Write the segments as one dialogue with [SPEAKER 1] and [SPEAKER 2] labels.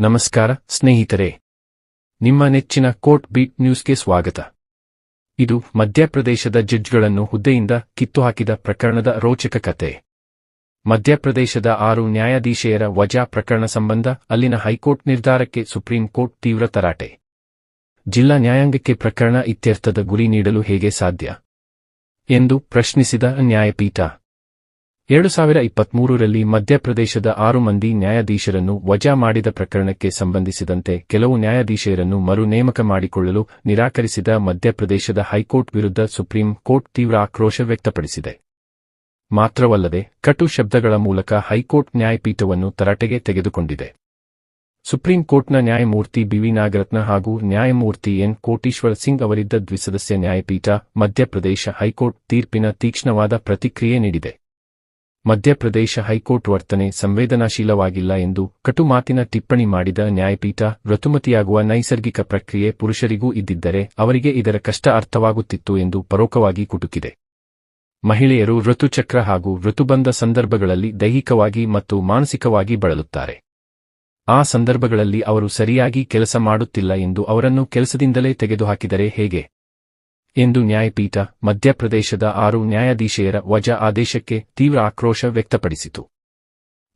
[SPEAKER 1] ನಮಸ್ಕಾರ, ಸ್ನೇಹಿತರೆ. ನಿಮ್ಮ ನೆಚ್ಚಿನ ಕೋರ್ಟ್ ಬೀಟ್ ನ್ಯೂಸ್ಗೆ ಸ್ವಾಗತ. ಇದು ಮಧ್ಯಪ್ರದೇಶದ ಜಡ್ಜ್ಗಳನ್ನು ಹುದ್ದೆಯಿಂದ ಕಿತ್ತುಹಾಕಿದ ಪ್ರಕರಣದ ರೋಚಕ ಕತೆ. ಮಧ್ಯಪ್ರದೇಶದ ಆರು ನ್ಯಾಯಾಧೀಶೆಯರ ವಜಾ ಪ್ರಕರಣ ಸಂಬಂಧ ಅಲ್ಲಿನ ಹೈಕೋರ್ಟ್ ನಿರ್ಧಾರಕ್ಕೆ ಸುಪ್ರೀಂ ಕೋರ್ಟ್ ತೀವ್ರ ತರಾಟೆ. ಜಿಲ್ಲಾ ನ್ಯಾಯಾಂಗಕ್ಕೆ ಪ್ರಕರಣ ಇತ್ಯರ್ಥದ ಗುರಿ ನೀಡಲು ಹೇಗೆ ಸಾಧ್ಯ? ಎಂದು ಪ್ರಶ್ನಿಸಿದ ನ್ಯಾಯಪೀಠ. ಎರಡು ಸಾವಿರ ಇಪ್ಪತ್ಮೂರರಲ್ಲಿ ಮಧ್ಯಪ್ರದೇಶದ ಆರು ಮಂದಿ ನ್ಯಾಯಾಧೀಶರನ್ನು ವಜಾ ಮಾಡಿದ ಪ್ರಕರಣಕ್ಕೆ ಸಂಬಂಧಿಸಿದಂತೆ ಕೆಲವು ನ್ಯಾಯಾಧೀಶರನ್ನು ಮರು ನೇಮಕ ಮಾಡಿಕೊಳ್ಳಲು ನಿರಾಕರಿಸಿದ ಮಧ್ಯಪ್ರದೇಶದ ಹೈಕೋರ್ಟ್ ವಿರುದ್ಧ ಸುಪ್ರೀಂ ಕೋರ್ಟ್ ತೀವ್ರ ಆಕ್ರೋಶ ವ್ಯಕ್ತಪಡಿಸಿದೆ. ಮಾತ್ರವಲ್ಲದೆ, ಕಟು ಶಬ್ದಗಳ ಮೂಲಕ ಹೈಕೋರ್ಟ್ ನ್ಯಾಯಪೀಠವನ್ನು ತರಾಟೆಗೆ ತೆಗೆದುಕೊಂಡಿದೆ. ಸುಪ್ರೀಂ ಕೋರ್ಟ್ನ ನ್ಯಾಯಮೂರ್ತಿ ಬಿವಿ ನಾಗರತ್ನ ಹಾಗೂ ನ್ಯಾಯಮೂರ್ತಿ ಎನ್ ಕೋಟೀಶ್ವರ್ ಸಿಂಗ್ ಅವರಿದ್ದ ದ್ವಿಸದಸ್ಯ ನ್ಯಾಯಪೀಠ ಮಧ್ಯಪ್ರದೇಶ ಹೈಕೋರ್ಟ್ ತೀರ್ಪಿನ ತೀಕ್ಷ್ಣವಾದ ಪ್ರತಿಕ್ರಿಯೆ ನೀಡಿದೆ. ಮಧ್ಯಪ್ರದೇಶ ಹೈಕೋರ್ಟ್ ವರ್ತನೆ ಸಂವೇದನಾಶೀಲವಾಗಿಲ್ಲ ಎಂದು ಕಟು ಮಾತಿನ ಟಿಪ್ಪಣಿ ಮಾಡಿದ ನ್ಯಾಯಪೀಠ ಋತುಮತಿಯಾಗುವ ನೈಸರ್ಗಿಕ ಪ್ರಕ್ರಿಯೆ ಪುರುಷರಿಗೂ ಇದ್ದಿದ್ದರೆ ಅವರಿಗೆ ಇದರ ಕಷ್ಟ ಅರ್ಥವಾಗುತ್ತಿತ್ತು ಎಂದು ಪರೋಕ್ಷವಾಗಿ ಕುಟುಕಿದೆ. ಮಹಿಳೆಯರು ಋತುಚಕ್ರ ಹಾಗೂ ಋತುಬಂಧ ಸಂದರ್ಭಗಳಲ್ಲಿ ದೈಹಿಕವಾಗಿ ಮತ್ತು ಮಾನಸಿಕವಾಗಿ ಬಳಲುತ್ತಾರೆ. ಆ ಸಂದರ್ಭಗಳಲ್ಲಿ ಅವರು ಸರಿಯಾಗಿ ಕೆಲಸ ಮಾಡುತ್ತಿಲ್ಲ ಎಂದು ಅವರನ್ನು ಕೆಲಸದಿಂದಲೇ ತೆಗೆದುಹಾಕಿದರೆ ಹೇಗೆ? ಎಂದು ನ್ಯಾಯಪೀಠ ಮಧ್ಯಪ್ರದೇಶದ ಆರು ನ್ಯಾಯಾಧೀಶೆಯರ ವಜಾ ಆದೇಶಕ್ಕೆ ತೀವ್ರ ಆಕ್ರೋಶ ವ್ಯಕ್ತಪಡಿಸಿತು.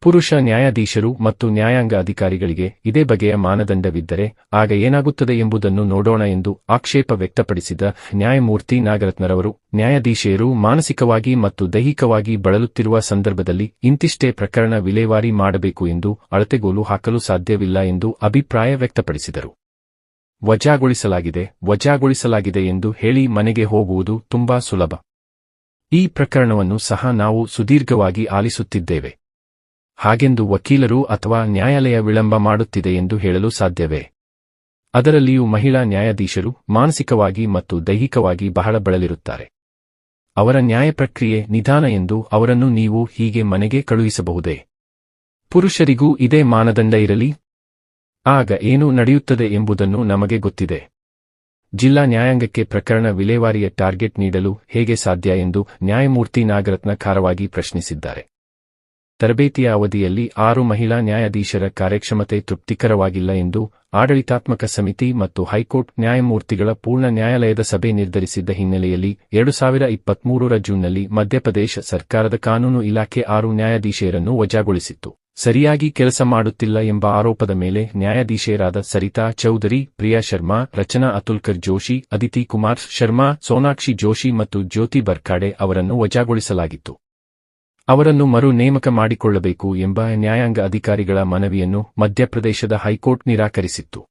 [SPEAKER 1] ಪುರುಷ ನ್ಯಾಯಾಧೀಶರು ಮತ್ತು ನ್ಯಾಯಾಂಗ ಅಧಿಕಾರಿಗಳಿಗೆ ಇದೇ ಬಗೆಯ ಮಾನದಂಡವಿದ್ದರೆ ಆಗ ಏನಾಗುತ್ತದೆ ಎಂಬುದನ್ನು ನೋಡೋಣ ಎಂದು ಆಕ್ಷೇಪ ವ್ಯಕ್ತಪಡಿಸಿದ ನ್ಯಾಯಮೂರ್ತಿ ನಾಗರತ್ನರವರು ನ್ಯಾಯಾಧೀಶೆಯರು ಮಾನಸಿಕವಾಗಿ ಮತ್ತು ದೈಹಿಕವಾಗಿ ಬಳಲುತ್ತಿರುವ ಸಂದರ್ಭದಲ್ಲಿ ಇಂತಿಷ್ಟೇ ಪ್ರಕರಣ ವಿಲೇವಾರಿ ಮಾಡಬೇಕು ಎಂದು ಅಳತೆಗೋಲು ಹಾಕಲು ಸಾಧ್ಯವಿಲ್ಲ ಎಂದು ಅಭಿಪ್ರಾಯ ವ್ಯಕ್ತಪಡಿಸಿದರು. ವಜಾಗೊಳಿಸಲಾಗಿದೆ ವಜಾಗೊಳಿಸಲಾಗಿದೆ ಎಂದು ಹೇಳಿ ಮನೆಗೆ ಹೋಗುವುದು ತುಂಬಾ ಸುಲಭ. ಈ ಪ್ರಕರಣವನ್ನು ಸಹ ನಾವು ಸುದೀರ್ಘವಾಗಿ ಆಲಿಸುತ್ತಿದ್ದೇವೆ. ಹಾಗೆಂದು ವಕೀಲರು ಅಥವಾ ನ್ಯಾಯಾಲಯ ವಿಳಂಬ ಮಾಡುತ್ತಿದೆ ಎಂದು ಹೇಳಲು ಸಾಧ್ಯವೇ? ಅದರಲ್ಲಿಯೂ ಮಹಿಳಾ ನ್ಯಾಯಾಧೀಶರು ಮಾನಸಿಕವಾಗಿ ಮತ್ತು ದೈಹಿಕವಾಗಿ ಬಹಳ ಬಳಲಿರುತ್ತಾರೆ. ಅವರ ನ್ಯಾಯ ಪ್ರಕ್ರಿಯೆ ನಿಧಾನ ಎಂದು ಅವರನ್ನು ನೀವು ಹೀಗೆ ಮನೆಗೆ ಕಳುಹಿಸಬಹುದೇ? ಪುರುಷರಿಗೂ ಇದೇ ಮಾನದಂಡ ಇರಲಿ ಆಗ ಏನು ನಡೆಯುತ್ತದೆ ಎಂಬುದನ್ನು ನಮಗೆ ಗೊತ್ತಿದೆ. ಜಿಲ್ಲಾ ನ್ಯಾಯಾಂಗಕ್ಕೆ ಪ್ರಕರಣ ವಿಲೇವಾರಿಯ ಟಾರ್ಗೆಟ್ ನೀಡಲು ಹೇಗೆ ಸಾಧ್ಯ ಎಂದು ನ್ಯಾಯಮೂರ್ತಿ ನಾಗರತ್ನ ಖಾರವಾಗಿ ಪ್ರಶ್ನಿಸಿದ್ದಾರೆ. ತರಬೇತಿಯ ಅವಧಿಯಲ್ಲಿ ಆರು ಮಹಿಳಾ ನ್ಯಾಯಾಧೀಶರ ಕಾರ್ಯಕ್ಷಮತೆ ತೃಪ್ತಿಕರವಾಗಿಲ್ಲ ಎಂದು ಆಡಳಿತಾತ್ಮಕ ಸಮಿತಿ ಮತ್ತು ಹೈಕೋರ್ಟ್ ನ್ಯಾಯಮೂರ್ತಿಗಳ ಪೂರ್ಣ ನ್ಯಾಯಾಲಯದ ಸಭೆ ನಿರ್ಧರಿಸಿದ್ದ ಹಿನ್ನೆಲೆಯಲ್ಲಿ ಎರಡು ಸಾವಿರ ಇಪ್ಪತ್ಮೂರರ ಜೂನ್ನಲ್ಲಿ ಮಧ್ಯಪ್ರದೇಶ ಸರ್ಕಾರದ ಕಾನೂನು ಇಲಾಖೆ ಆರು ನ್ಯಾಯಾಧೀಶರನ್ನು ವಜಾಗೊಳಿಸಿತ್ತು. ಸರಿಯಾಗಿ ಕೆಲಸ ಮಾಡುತ್ತಿಲ್ಲ ಎಂಬ ಆರೋಪದ ಮೇಲೆ ನ್ಯಾಯಾಧೀಶರಾದ ಸರಿತಾ ಚೌಧರಿ, ಪ್ರಿಯಾ ಶರ್ಮಾ, ರಚನಾ ಅತುಲ್ಕರ್ ಜೋಶಿ, ಅದಿತಿ ಕುಮಾರ್ ಶರ್ಮಾ, ಸೋನಾಕ್ಷಿ ಜೋಶಿ ಮತ್ತು ಜ್ಯೋತಿ ಬರ್ಖಾಡೆ ಅವರನ್ನು ವಜಾಗೊಳಿಸಲಾಗಿತ್ತು. ಅವರನ್ನು ಮರು ನೇಮಕ ಮಾಡಿಕೊಳ್ಳಬೇಕು ಎಂಬ ನ್ಯಾಯಾಂಗ ಅಧಿಕಾರಿಗಳ ಮನವಿಯನ್ನು ಮಧ್ಯಪ್ರದೇಶದ ಹೈಕೋರ್ಟ್ ನಿರಾಕರಿಸಿತ್ತು.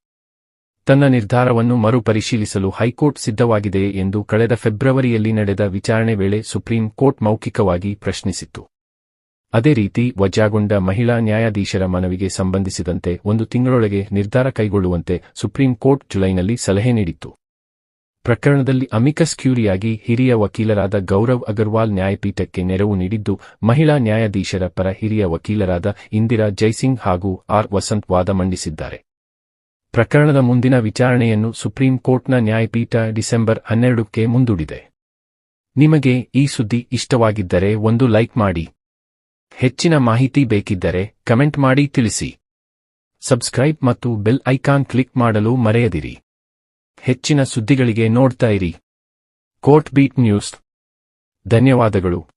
[SPEAKER 1] ತನ್ನ ನಿರ್ಧಾರವನ್ನು ಮರುಪರಿಶೀಲಿಸಲು ಹೈಕೋರ್ಟ್ ಸಿದ್ಧವಾಗಿದೆ ಎಂದು ಕಳೆದ ಫೆಬ್ರವರಿಯಲ್ಲಿ ನಡೆದ ವಿಚಾರಣೆ ವೇಳೆ ಸುಪ್ರೀಂ ಕೋರ್ಟ್ ಮೌಖಿಕವಾಗಿ ಪ್ರಶ್ನಿಸಿತ್ತು. ಅದೇ ರೀತಿ ವಜಾಗೊಂಡ ಮಹಿಳಾ ನ್ಯಾಯಾಧೀಶರ ಮನವಿಗೆ ಸಂಬಂಧಿಸಿದಂತೆ ಒಂದು ತಿಂಗಳೊಳಗೆ ನಿರ್ಧಾರ ಕೈಗೊಳ್ಳುವಂತೆ ಸುಪ್ರೀಂ ಕೋರ್ಟ್ ಜುಲೈನಲ್ಲಿ ಸಲಹೆ ನೀಡಿತ್ತು. ಪ್ರಕರಣದಲ್ಲಿ ಅಮಿಕಸ್ ಕ್ಯೂರಿಯಾಗಿ ಹಿರಿಯ ವಕೀಲರಾದ ಗೌರವ್ ಅಗರ್ವಾಲ್ ನ್ಯಾಯಪೀಠಕ್ಕೆ ನೆರವು ನೀಡಿದ್ದು, ಮಹಿಳಾ ನ್ಯಾಯಾಧೀಶರ ಪರ ಹಿರಿಯ ವಕೀಲರಾದ ಇಂದಿರಾ ಜೈಸಿಂಗ್ ಹಾಗೂ ಆರ್ ವಸಂತ್ ವಾದ ಮಂಡಿಸಿದ್ದಾರೆ. ಪ್ರಕರಣದ ಮುಂದಿನ ವಿಚಾರಣೆಯನ್ನು ಸುಪ್ರೀಂ ಕೋರ್ಟ್ನ ನ್ಯಾಯಪೀಠ ಡಿಸೆಂಬರ್ ಹನ್ನೆರಡಕ್ಕೆ ಮುಂದೂಡಿದೆ. ನಿಮಗೆ ಈ ಸುದ್ದಿ ಇಷ್ಟವಾಗಿದ್ದರೆ ಒಂದು ಲೈಕ್ ಮಾಡಿ. ಹೆಚ್ಚಿನ ಮಾಹಿತಿ ಬೇಕಿದ್ದರೆ ಕಮೆಂಟ್ ಮಾಡಿ ತಿಳಿಸಿ. ಸಬ್ಸ್ಕ್ರೈಬ್ ಮತ್ತು ಬೆಲ್ ಐಕಾನ್ ಕ್ಲಿಕ್ ಮಾಡಲು ಮರೆಯದಿರಿ. ಹೆಚ್ಚಿನ ಸುದ್ದಿಗಳಿಗೆ ನೋಡ್ತಾ ಇರಿ. Court beat news. ಧನ್ಯವಾದಗಳು.